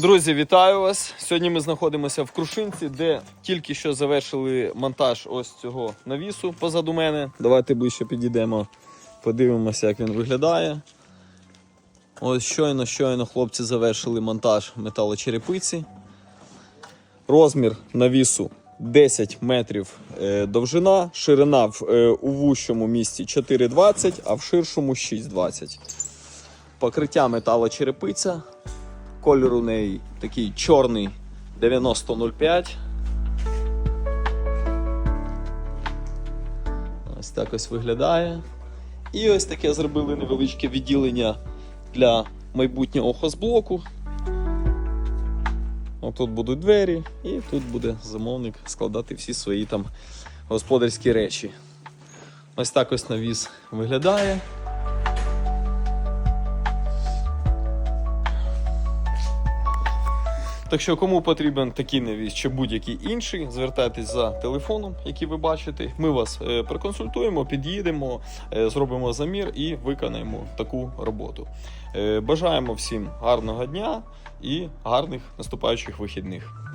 Друзі, вітаю вас! Сьогодні ми знаходимося в Крушинці, де тільки що завершили монтаж ось цього навісу позаду мене. Давайте ближче підійдемо, подивимося, як він виглядає. Ось щойно, щойно хлопці завершили монтаж металочерепиці. Розмір навісу 10 метрів е, довжина, ширина в, е, у вущому місці 4,20, а в ширшому 6,20. Покриття металочерепиця. Колір у неї такий чорний 9005. Ось так ось виглядає. І ось таке зробили невеличке відділення для майбутнього хозблоку. Отут будуть двері, і тут буде замовник складати всі свої там господарські речі. Ось так ось навіс виглядає. Так що, кому потрібен такий навіс чи будь-який інший, звертайтесь за телефоном, який ви бачите. Ми вас е, проконсультуємо, під'їдемо, е, зробимо замір і виконаємо таку роботу. Е, Бажаємо всім гарного дня і гарних наступаючих вихідних.